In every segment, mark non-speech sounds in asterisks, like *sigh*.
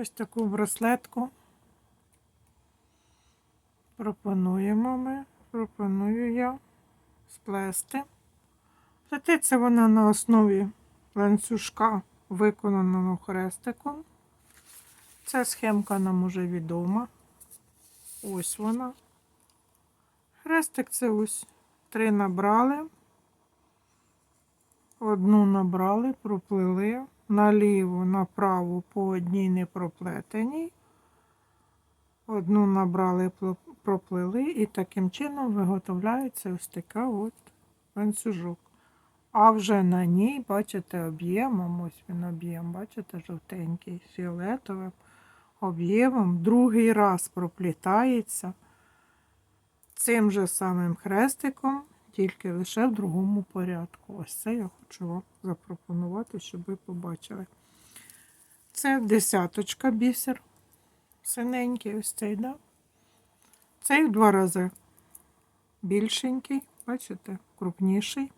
Ось таку браслетку. Пропонуємо ми, пропоную я сплести. Плететься вона на основі ланцюжка, виконаного хрестиком. Ця схемка нам уже відома. Ось вона. Хрестик це ось три набрали. Одну набрали, проплили, наліво, направо по одній не проплетеній. Одну набрали, проплили, і таким чином виготовляється ось така от ланцюжок. А вже на ній, бачите, об'ємом, ось він об'єм, бачите, жовтенький, фіолетовим об'ємом, другий раз проплітається цим же самим хрестиком, тільки лише в другому порядку. Ось це я хочу вам запропонувати, щоб ви побачили. Це десяточка бісер. Синенький ось цей, да? Цей в два рази більшенький, бачите, крупніший.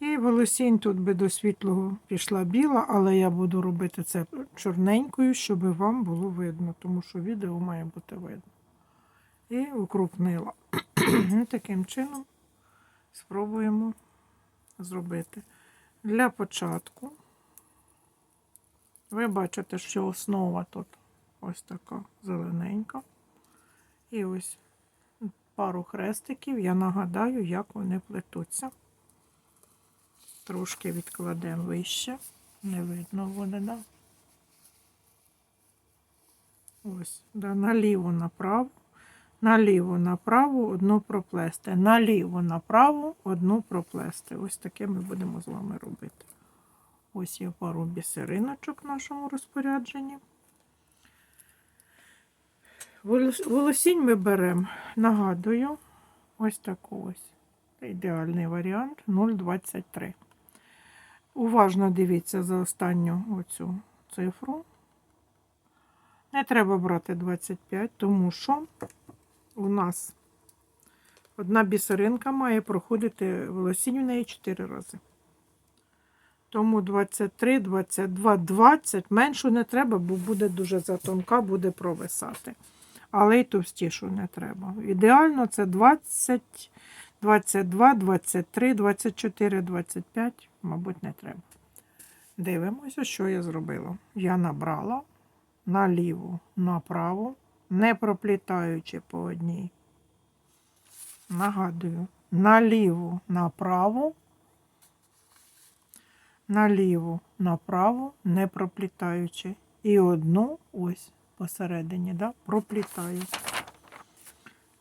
І волосінь тут би до світлого пішла біла, але я буду робити це чорненькою, щоб вам було видно, тому що відео має бути видно. І укрупнила. І *clears throat* таким чином спробуємо зробити. Для початку ви бачите, що основа тут ось така зелененька. І ось пару хрестиків. Я нагадаю, як вони плетуться. Трошки відкладемо вище. Не видно буде, да? Ось, да, наліво направо, наліво направо одну проплести, наліво направо одну проплести. Ось таке ми будемо з вами робити. Ось є пару бісериночок в нашому розпорядженні. Волосінь ми беремо, нагадую, ось таку ось. Ідеальний варіант 0,23. Уважно дивіться за останню оцю цифру. Не треба брати 25, тому що у нас одна бісеринка має проходити волосінь в неї 4 рази. Тому 23, 22, 20 меншу не треба, бо буде дуже затонка, буде провисати. Але й товстішу не треба. Ідеально це 20, 22, 23, 24, 25, мабуть, не треба. Дивимося, що я зробила. Я набрала наліво, направо, не проплітаючи по одній. Нагадую, наліво, направо, наліво, направо, не проплітаючи. І одну ось посередині, да, проплітаю.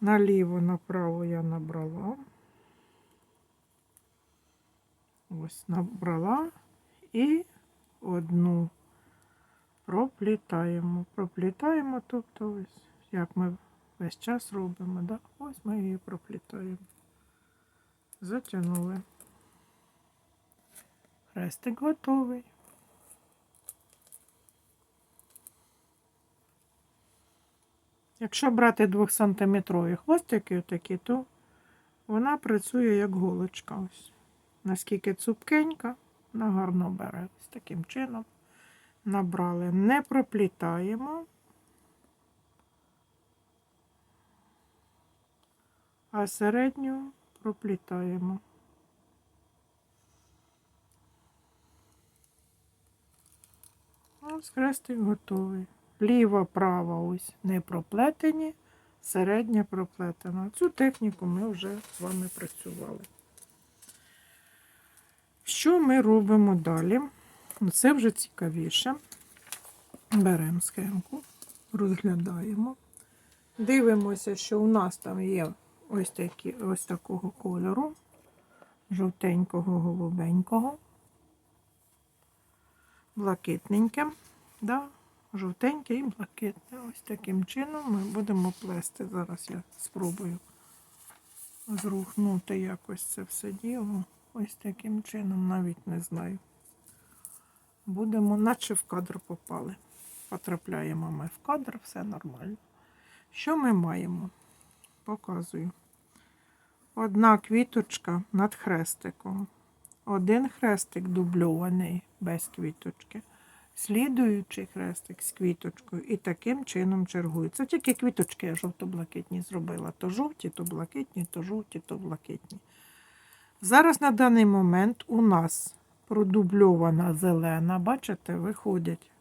Наліво, направо я набрала. Ось набрала і одну проплітаємо. Проплітаємо, тобто ось, як ми весь час робимо, да? ось ми її проплітаємо. Затягнули. Хрестик готовий. Якщо брати 2-сантиметрові хвостики отакі, то вона працює як голочка. Ось. Наскільки цупкенька, вона гарно бере. Ось таким чином набрали. Не проплітаємо. А середню проплітаємо. Ось хрестик готовий. Ліва, права ось не проплетені, середня проплетена. Цю техніку ми вже з вами працювали. Що ми робимо далі? Ну, Це вже цікавіше. Беремо схемку, розглядаємо. Дивимося, що у нас там є ось, такі, ось такого кольору, жовтенького, голубенького, блакитненьке. Да? Жовтеньке і блакитне. Ось таким чином ми будемо плести. Зараз я спробую зрухнути якось це все діло. Ось таким чином, навіть не знаю. Будемо, наче в кадр попали. Потрапляємо ми в кадр, все нормально. Що ми маємо? Показую. Одна квіточка над хрестиком. Один хрестик дубльований без квіточки. слідуючий хрестик з квіточкою і таким чином чергую. Це тільки квіточки я жовто-блакитні зробила. То жовті, то блакитні, то жовті, то блакитні. Зараз на даний момент у нас продубльована зелена. Бачите, виходять.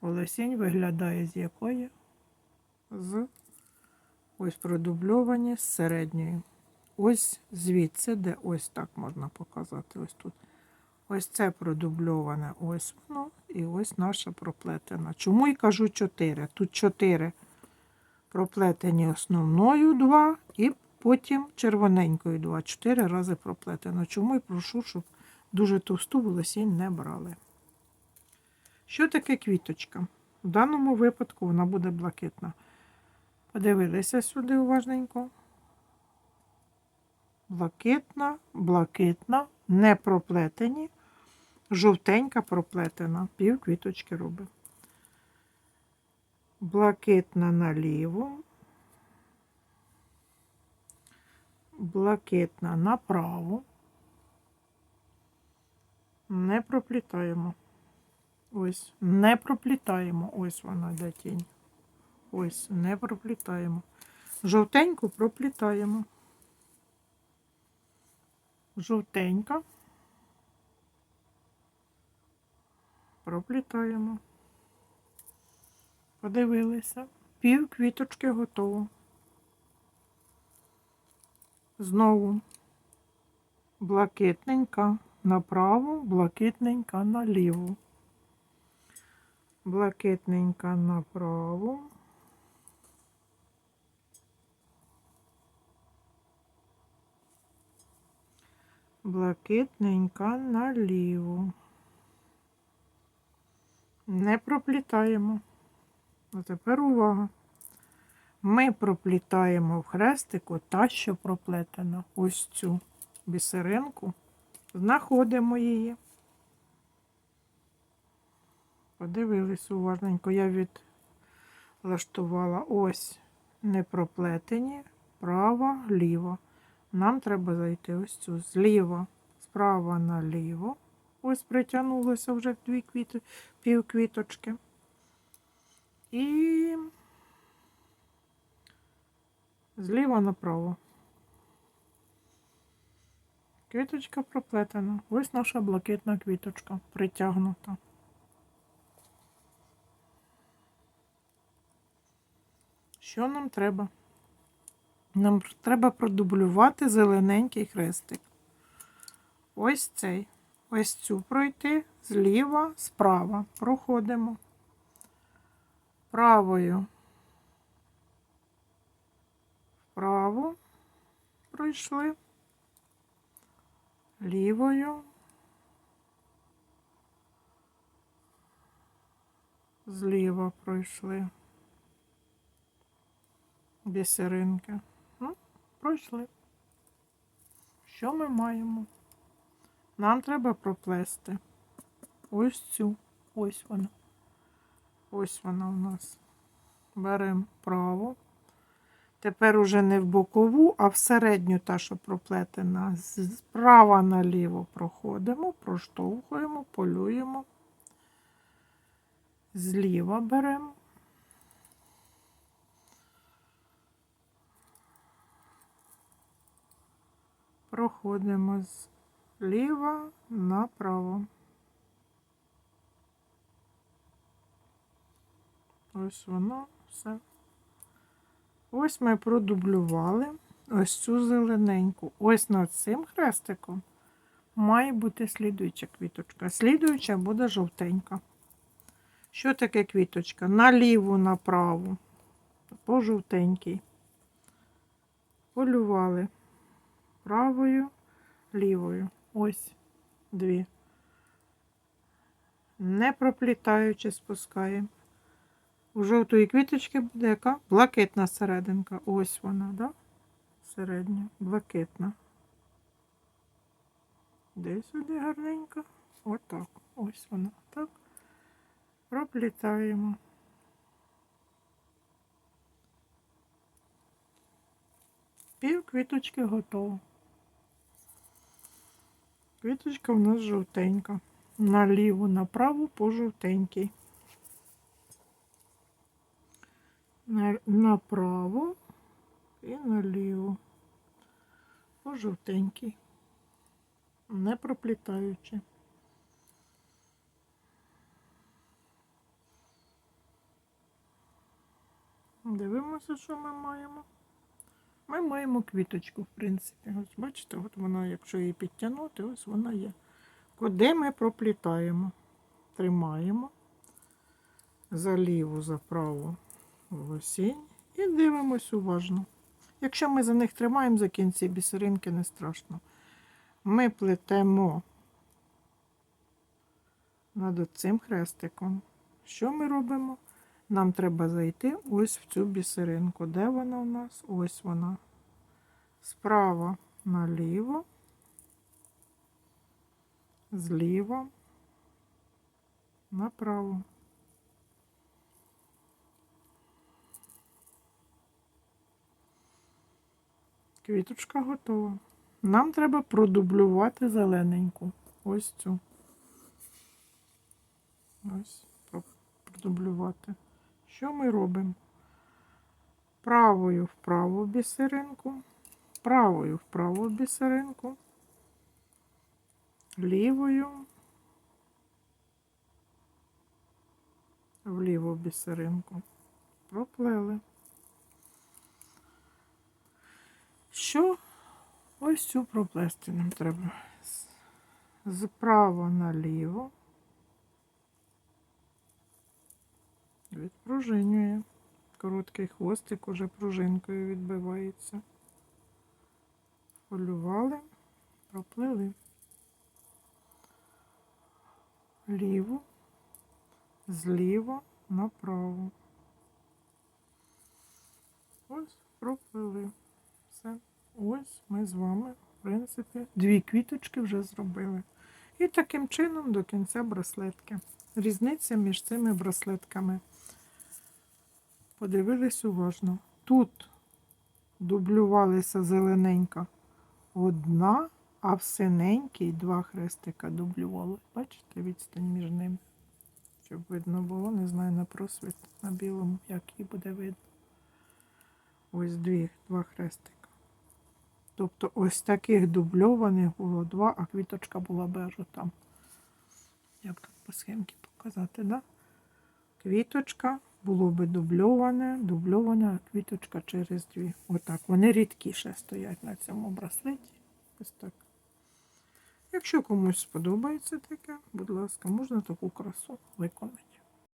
Олесінь виглядає з якої? З ось продубльовані з середньої. Ось звідси, де ось так можна показати. Ось тут. Ось це продубльоване, ось воно, і ось наша проплетена. Чому і кажу 4? Тут 4 проплетені основною 2 і потім червоненькою 2. 4 рази проплетено. Чому і прошу, щоб дуже товсту волосінь не брали. Що таке квіточка? В даному випадку вона буде блакитна. Подивилися сюди уважненько. Блакитна, блакитна, не проплетені, жовтенька проплетена, пів квіточки робить. Блакитна наліво, блакитна направо. Не проплітаємо. Ось, не проплітаємо. Ось вона йде тінь. Ось, не проплітаємо. Жовтеньку проплітаємо. Жовтенька. Проплітаємо. Подивилися. Пів квіточки готово. Знову блакитненька направо, блакитненька наліво. Блакитненька направо. Блакитненька наліво. Не проплітаємо. А тепер увага. Ми проплітаємо в хрестику та, що проплетена. Ось цю бісеринку. Знаходимо її. Подивились уважненько. Я відлаштувала ось не проплетені, права, ліва. Нам треба зайти ось цю зліва, справа наліво. Ось притягнулося вже дві квіти, пів квіточки. І зліва направо. Квіточка проплетена. Ось наша блакитна квіточка притягнута. Що нам треба? Нам треба продублювати зелененький хрестик. Ось цей. Ось цю пройти зліва, справа. Проходимо. Правою. Вправо пройшли. Лівою. Зліва пройшли. Бісеринки. Ну, пройшли. Що ми маємо? Нам треба проплести ось цю. Ось вона. Ось вона у нас. Беремо право. Тепер уже не в бокову, а в середню та, що проплетена. Справа наліво проходимо, проштовхуємо, полюємо. Зліва беремо. Проходимо зліва направо. Ось воно все. Ось ми продублювали ось цю зелененьку. Ось над цим хрестиком має бути слідуюча квіточка. Слідуюча буде жовтенька. Що таке квіточка? Наліву, направо, по жовтенькій. Полювали правою, лівою. Ось дві. Не проплітаючи, спускаємо. У жовтої квіточки буде яка? Блакитна серединка. Ось вона, да? Середня, блакитна. Де сюди гарненько? Отак. Ось вона. Так. Проплітаємо. Пів квіточки готово. Квіточка в нас жовтенька. наліву, направо по жовтенькій. На- Направо і наліво. По жовтенькій. Не проплітаючи. Дивимося, що ми маємо. Ми маємо квіточку, в принципі. Ось бачите, от вона, якщо її підтягнути, ось вона є. Куди ми проплітаємо? Тримаємо за ліву, за праву волосінь і дивимось уважно. Якщо ми за них тримаємо за кінці бісеринки, не страшно. Ми плетемо над цим хрестиком. Що ми робимо? Нам треба зайти ось в цю бісеринку. Де вона у нас? Ось вона. Справа наліво, зліва направо. Квіточка готова. Нам треба продублювати зелененьку. Ось цю. Ось, продублювати. Що ми робимо? Правою в праву бісеринку, правою в праву бісеринку, лівою в ліву бісеринку. Проплели. Що ось цю проплести нам треба. Зправа наліво. Відпружинює. Короткий хвостик уже пружинкою відбивається. Полювали, проплили. Ліво, зліва направо. Ось проплили. Все. Ось ми з вами, в принципі, дві квіточки вже зробили. І таким чином до кінця браслетки. Різниця між цими браслетками. Подивились уважно. Тут дублювалися зелененька одна, а в синенькій два хрестика дублювали. Бачите, відстань між ними. Щоб видно було, не знаю на просвіт на білому, як її буде видно. Ось дві, два хрестика. Тобто ось таких дубльованих було два, а квіточка була бежу там. Як тут по схемці показати, да? Квіточка було би дубльоване, дубльована квіточка через дві. Отак. Вони рідкіше стоять на цьому браслеті. Ось так. Якщо комусь сподобається таке, будь ласка, можна таку красу виконати.